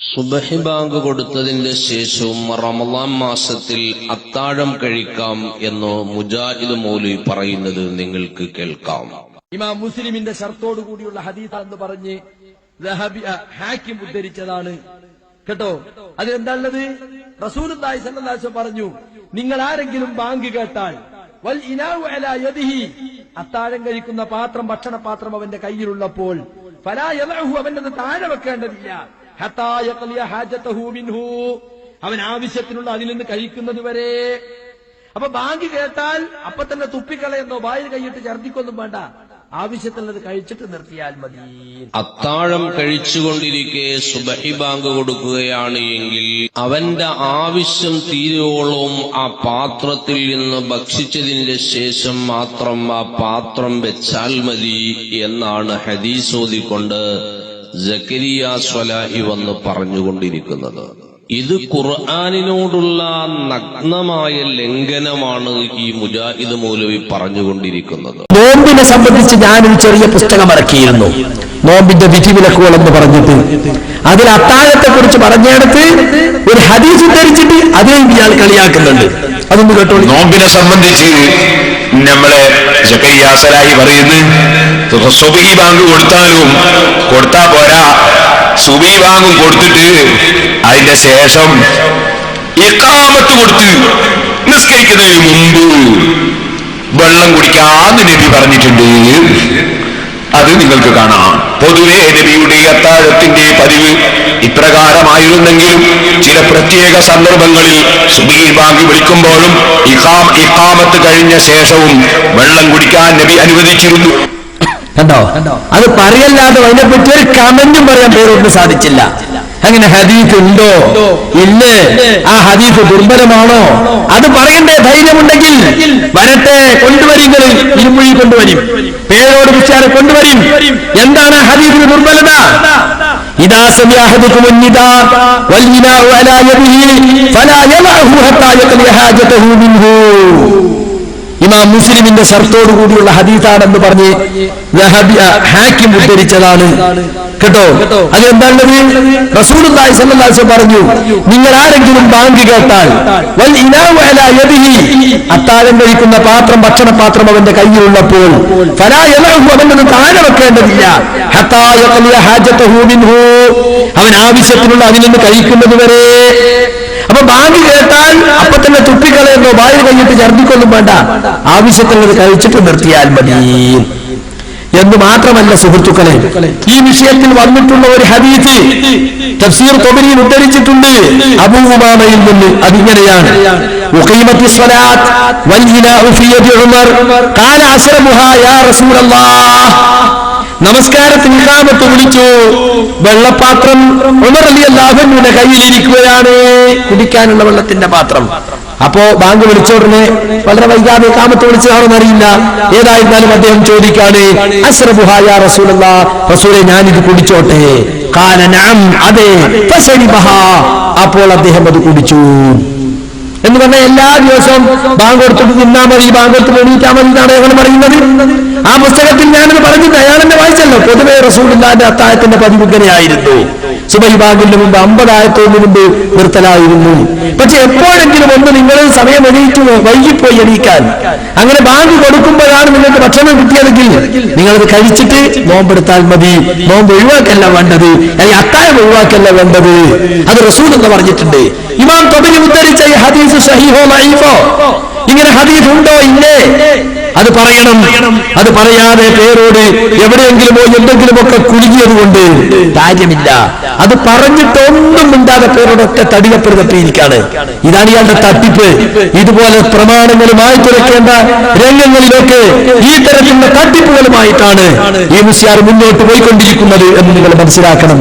സുബഹി ബാങ്ക് കൊടുത്തതിന്റെ ശേഷവും റമദാൻ മാസത്തിൽ അത്താഴം കഴിക്കാം എന്നോ മുജാഹിദ് മൗലി പറയുന്നത് നിങ്ങൾക്ക് കേൾക്കാം. ഇമാം മുസ്ലിമിന്റെ ഷർത്തോടു കൂടിയുള്ള ഹദീസ് എന്ന് പറഞ്ഞ് ഹാക്കി ഉദ്ധരിച്ചതാണ്. കേട്ടോ? അതിലെന്താണുള്ളത് റസൂൽ പറഞ്ഞു നിങ്ങൾ ആരെങ്കിലും ബാങ്ക് കേട്ടാൽ വൽ അല യദിഹി അത്താഴം കഴിക്കുന്ന പാത്രം ഭക്ഷണപാത്രം അവന്റെ കയ്യിലുള്ളപ്പോൾ ഫലാ അവൻ അത് താഴെ വെക്കേണ്ടതില്ല. അവൻ ആവശ്യത്തിനുള്ള അതിൽ നിന്ന് കഴിക്കുന്നത് വരെ. അപ്പൊ ബാങ്ക് കേട്ടാൽ അപ്പൊ തന്നെ തുപ്പിക്കളയെന്നോ വായിൽ കൈയിട്ട് ഛർദിക്കൊന്നും വേണ്ട. ആവശ്യത്തിനുള്ളത് കഴിച്ചിട്ട് നിർത്തിയാൽ മതി. അത്താഴം കഴിച്ചുകൊണ്ടിരിക്കെ സുബഹി ബാങ്ക് കൊടുക്കുകയാണ് എങ്കിൽ അവന്റെ ആവശ്യം തീരുവോളവും ആ പാത്രത്തിൽ നിന്ന് ഭക്ഷിച്ചതിന്റെ ശേഷം മാത്രം ആ പാത്രം വെച്ചാൽ മതി എന്നാണ് ഹദീസ് ഓതിക്കൊണ്ട് ജക്കരിയ സ്വലാഹി വന്ന് പറഞ്ഞുകൊണ്ടിരിക്കുന്നത്. ഇത് ഖുർആാനിനോടുള്ള നഗ്നമായ ലംഘനമാണ് ഈ മുജാഹിദ് മൗലവി പറഞ്ഞുകൊണ്ടിരിക്കുന്നത്. നോമ്പിനെ സംബന്ധിച്ച് ഞാനൊരു ചെറിയ പുസ്തകം ഇറക്കിയിരുന്നു. നോമ്പിന്റെ വിധിവിലക്കുകൾ എന്ന് പറഞ്ഞിട്ട്. അതിൽ അത്താഴത്തെ കുറിച്ച് പറഞ്ഞെടുത്ത് ഒരു ഹദീസ് ഉദ്ധരിച്ചിട്ട് അതേ ഇയാൾ കളിയാക്കുന്നുണ്ട്. അതൊന്ന് കേട്ടോ നോമ്പിനെ സംബന്ധിച്ച് നമ്മളെ പറയുന്നു സുബി ബാങ്ക് കൊടുത്താലും കൊടുത്താ പോരാ. സുബി ബാങ്കും കൊടുത്തിട്ട് അതിന്റെ ശേഷം ഇക്കാമത്ത് കൊടുത്ത് നിസ്കരിക്കുന്നതിന് മുമ്പ് വെള്ളം കുടിക്കാന്ന് നബി പറഞ്ഞിട്ടുണ്ട്. അത് നിങ്ങൾക്ക് കാണാം. പൊതുവെ നബിയുടെ അത്താഴത്തിന്റെ പതിവ് ഇപ്രകാരമായിരുന്നെങ്കിലും ചില പ്രത്യേക സന്ദർഭങ്ങളിൽ സുബീ ബാങ്ക് വിളിക്കുമ്പോഴും ഇഖാം ഇഖാമത്ത് കഴിഞ്ഞ ശേഷവും വെള്ളം കുടിക്കാൻ നബി അനുവദിച്ചിരുന്നു. കണ്ടോ അത് പറയല്ലാതെ അതിനെപ്പറ്റി ഒരു കമന്റും പറയാൻ പേരൊന്നും സാധിച്ചില്ല അങ്ങനെ ഹദീഫ് ഉണ്ടോ ഇല്ലേ ആ ഹദീഫ് ദുർബലമാണോ അത് പറയണ്ടേ ധൈര്യമുണ്ടെങ്കിൽ വരട്ടെ കൊണ്ടുവരിങ്ങൾ ഇരുമൊഴി കൊണ്ടുവരും പേരോട് വിച്ചാരെ കൊണ്ടുവരും എന്താണ് ആ ഹദീഫിന് ദുർബലത ഇതാ സമിയാഹദിക്കും النداء والإناء على يده فلا يضعه حتى يقضي حاجته منه ഇമാം മുസ്ലിമിന്റെ ഷർത്തോടു കൂടിയുള്ള ഹദീസാണെന്ന് പറഞ്ഞ് ഹാക്കിം ഉദ്ധരിച്ചതാണ്. കേട്ടോ? അതെന്താണത് അലൈഹി പറഞ്ഞു നിങ്ങൾ ആരെങ്കിലും ബാങ്ക് കേട്ടാൽ അത്താഴം കഴിക്കുന്ന പാത്രം ഭക്ഷണപാത്രം അവന്റെ കയ്യിലുള്ളപ്പോൾ താഴെ വെക്കേണ്ടതില്ല. അവൻ ആവശ്യത്തിനുള്ള അതിൽ നിന്ന് കഴിക്കുന്നത് വരെ അപ്പൊ ബാങ്ക് കേട്ടാൽ അപ്പൊ തന്നെ തുപ്പിക്കളയെന്നോ. വായിൽ കഴിഞ്ഞിട്ട് ഛർദിക്കൊന്നും വേണ്ട. ആവശ്യത്തിനുള്ളത് കഴിച്ചിട്ട് നിർത്തിയാൽ മതി. എന്ന് മാത്രമല്ല സുഹൃത്തുക്കളെ ഈ വിഷയത്തിൽ വന്നിട്ടുള്ള ഒരു ഹദീസ് തഫ്സീർ തൊബരിയിൽ ഉദ്ധരിച്ചിട്ടുണ്ട്. അബൂമാമയിൽ നിന്ന് അതിങ്ങനെയാണ്. റസൂലല്ലാഹ് നമസ്കാരത്തിന് ഇഖാമത്ത് വിളിച്ചു. വെള്ളപാത്രം ഉമർ അലി അള്ളാഹുവിന്റെ കയ്യിലിരിക്കുകയാണ്. കുടിക്കാനുള്ള വെള്ളത്തിന്റെ പാത്രം. അപ്പോ ബാങ്ക് വിളിച്ച ഉടനെ വളരെ വൈകാതെ കാമത്ത് വിളിച്ചതാണെന്ന് അറിയില്ല. ഏതായിരുന്നാലും അദ്ദേഹം ചോദിക്കാണ് അസ്രബുഹായ റസൂലല്ല റസൂലെ ഞാനിത് കുടിച്ചോട്ടെ. അതെ. അപ്പോൾ അദ്ദേഹം അത് കുടിച്ചു. എന്ന് പറഞ്ഞാൽ എല്ലാ ദിവസവും ബാങ്ക് കൊടുത്തിട്ട് തിന്നാ മതി ബാങ്ക് എടുത്ത് എണീറ്റാ മതി എന്നാണ് ഞങ്ങൾ പറയുന്നത്. ആ പുസ്തകത്തിൽ ഞാനത് പറഞ്ഞിട്ട് അയാൾ എന്നെ പൊതുവേ റസൂലിന്റെ അത്താഴത്തിന്റെ പതിവ് ഇങ്ങനെയായിരുന്നു. സുബൈബാഗിന്റെ മുമ്പ് അമ്പതായത്തോന് മുമ്പ് നിർത്തലായിരുന്നു. പക്ഷെ എപ്പോഴെങ്കിലും ഒന്ന് നിങ്ങൾ സമയം എണീറ്റ് വൈകിപ്പോയി എണീക്കാൻ. അങ്ങനെ ബാങ്ക് കൊടുക്കുമ്പോഴാണ് നിങ്ങൾക്ക് ഭക്ഷണം കിട്ടിയതെങ്കിൽ നിങ്ങളത് കഴിച്ചിട്ട് നോമ്പെടുത്താൽ മതി. നോമ്പ് ഒഴിവാക്കല്ല വേണ്ടത്. അല്ലെങ്കിൽ അത്താഴം ഒഴിവാക്കല്ല വേണ്ടത്. അത് റസൂൽ എന്ന് പറഞ്ഞിട്ടുണ്ട്. ഇമാം തൊബരി ഉദ്ധരിച്ച ഈ ഹദീസ് ഇങ്ങനെ ഹദീസ് ഉണ്ടോ? ഇല്ലേ. അത് പറയണം. അത് പറയാതെ പേരോട് എവിടെയെങ്കിലും പോയി എന്തെങ്കിലുമൊക്കെ കുലുങ്ങിയത് കൊണ്ട് കാര്യമില്ല. അത് പറഞ്ഞിട്ടൊന്നും മിണ്ടാതെ പേരോടൊക്കെ തടിയപ്പെടുത്തിയിരിക്കാണ് ഇതാണ് ഇയാളുടെ തട്ടിപ്പ്. ഇതുപോലെ പ്രമാണങ്ങളുമായി തുറക്കേണ്ട രംഗങ്ങളിലൊക്കെ ഈ തരത്തിലുള്ള തട്ടിപ്പുകളുമായിട്ടാണ് ഈ മുസ്ലിയാർ മുന്നോട്ട് പോയിക്കൊണ്ടിരിക്കുന്നത് എന്ന് നിങ്ങൾ മനസ്സിലാക്കണം.